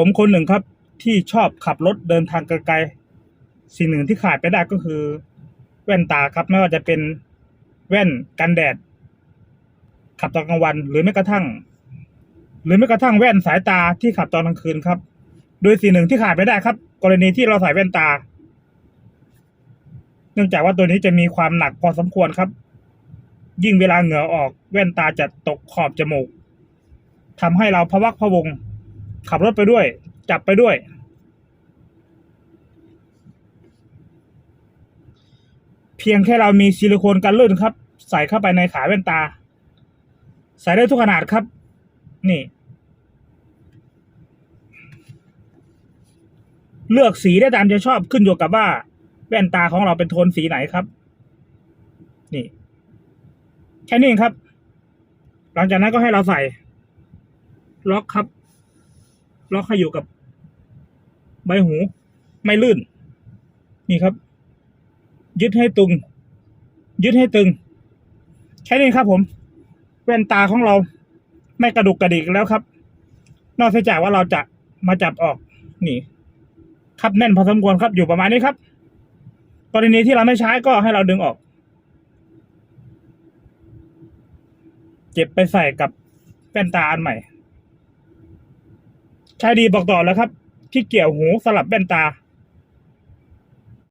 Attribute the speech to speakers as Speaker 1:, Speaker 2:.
Speaker 1: ผมคนหนึ่งครับที่ชอบขับรถเดินทางไกลๆสิ่งหนึ่งที่ขาดไปได้ก็คือ แว่นตาครับ ไม่ว่าจะเป็นแว่นกันแดด ขับตอนกลางวัน หรือไม่กระทั่ง หรือไม่กระทั่งแว่นสายตาที่ขับตอนกลางคืนครับ โดยสิ่งหนึ่งที่ขาดไม่ได้ครับ กรณีที่เราใส่แว่นตา เนื่องจากว่าตัวนี้จะมีความหนักพอสมควรครับ ยิ่งเวลาเหงื่อออก แว่นตาจะตกขอบจมูกทำให้เราพะวักพะวง ขับรถไปด้วย จับไปด้วย เพียงแค่เรามีซิลิโคนกันลื่นครับ ใส่เข้าไปในขาแว่นตา ใส่ได้ทุกขนาดครับ นี่ เลือกสีได้ตามใจชอบขึ้นอยู่กับว่า แว่นตาของเราเป็นโทนสีไหนครับ นี่ แค่นี้เองครับ หลังจากนั้นก็ให้เราใส่ ล็อกครับ ล็อกให้อยู่กับใบหู ไม่ลื่น นี่ครับ ยึดให้ตึง ยึดให้ตึง แค่นี้ครับผม แว่นตาของเรา ไม่กระดุกกระดิกแล้วครับ นอกจากว่าเราจะมาจับออก นี่ ครับแน่นพอสมควรครับอยู่ประมาณนี้ครับกรณีที่เราไม่ใช้ก็ให้เราดึงออกเก็บไปใส่กับแว่นตาอันใหม่ ใช้ดีบอกต่อแล้วครับ ที่เกี่ยวหูสลับแว่นตา